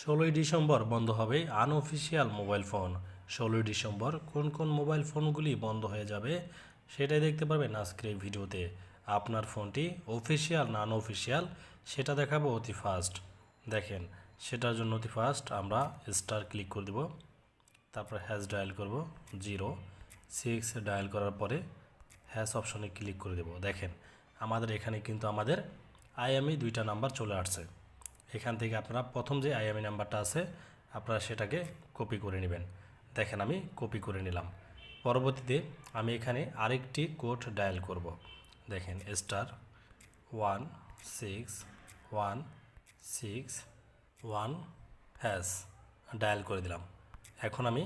ষোলোই ডিসেম্বর বন্ধ হবে আনঅফিসিয়াল মোবাইল ফোন ষোলোই ডিসেম্বর কোন কোন মোবাইল ফোনগুলি বন্ধ হয়ে যাবে সেটাই দেখতে পারবেন আজকের এই ভিডিওতে। আপনার ফোনটি অফিসিয়াল না আনঅফিসিয়াল সেটা দেখাবো অতি ফাস্ট দেখেন, সেটার জন্য অতি ফাস্ট আমরা স্টার ক্লিক করে দেব, তারপর হ্যাশ ডায়াল করব জিরো সিক্স ডায়াল করার পরে হ্যাশ অপশনে ক্লিক করে দেব। দেখেন, আমাদের এখানে কিন্তু আমাদের আইএমই দুইটা নাম্বার চলে আসছে। এখান থেকে আপনারা প্রথম যে আইএমই নাম্বারটা আছে, আপনারা সেটাকে কপি করে নেবেন। দেখেন আমি কপি করে নিলাম। পরবর্তীতে আমি এখানে আরেকটি কোড ডায়াল করব। দেখেন star one six one six one hash dial করে দিলাম। এখন আমি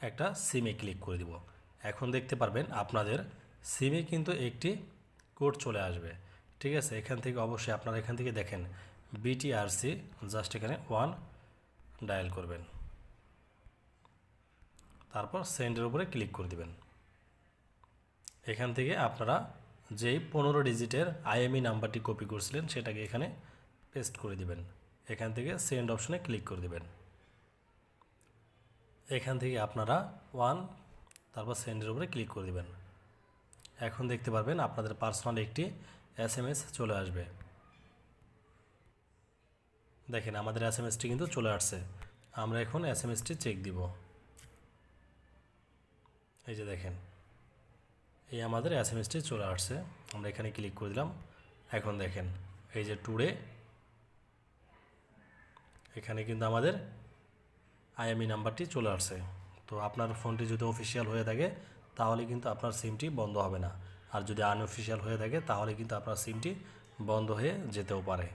একটা সিমে ক্লিক করে দিব। এখন দেখতে পারবেন আপনাদের সিমে কিন্তু একটি কোড চলে আসবে। ঠিক আছে? এখান থেকে অবশ্যই আপনারা এখান থেকে দেখেন বিটিআরসি জাস্ট এখানে ওয়ান ডায়াল করবেন। তারপর সেন্ডের উপরে ক্লিক করে দিবেন। এখান থেকে আপনারা যেই পনেরো ডিজিটের আইএমই নাম্বারটি কপি করছিলেন, সেটাকে এখানে পেস্ট করে দিবেন। এখান থেকে সেন্ড অপশনে ক্লিক করে দিবেন। এখান থেকে আপনারা ওয়ান তারপর সেন্ডের উপরে ক্লিক করে দিবেন। এখন দেখতে পারবেন আপনাদের পার্সোনাল একটি এস চলে আসবে। দেখেন, আমাদের এস এম এসটি কিন্তু চলে আসছে। আমরা এখন এস এম এসটি চেক দিব। এই যে দেখেন, এই আমাদের এস এম এসটি চলে আসছে। আমরা এখানে ক্লিক করে দিলাম। এখন দেখেন, এই যে টুডে এখানে কিন্তু আমাদের আইএমই নাম্বারটি চলে আসছে। তো আপনার ফোনটি যদি অফিসিয়াল হয়ে থাকে, তাহলে কিন্তু আপনার সিমটি বন্ধ হবে না। আর যদি আনঅফিসিয়াল হয়ে থাকে, তাহলে কিন্তু আপনার সিমটি বন্ধ হয়ে যেতেও পারে।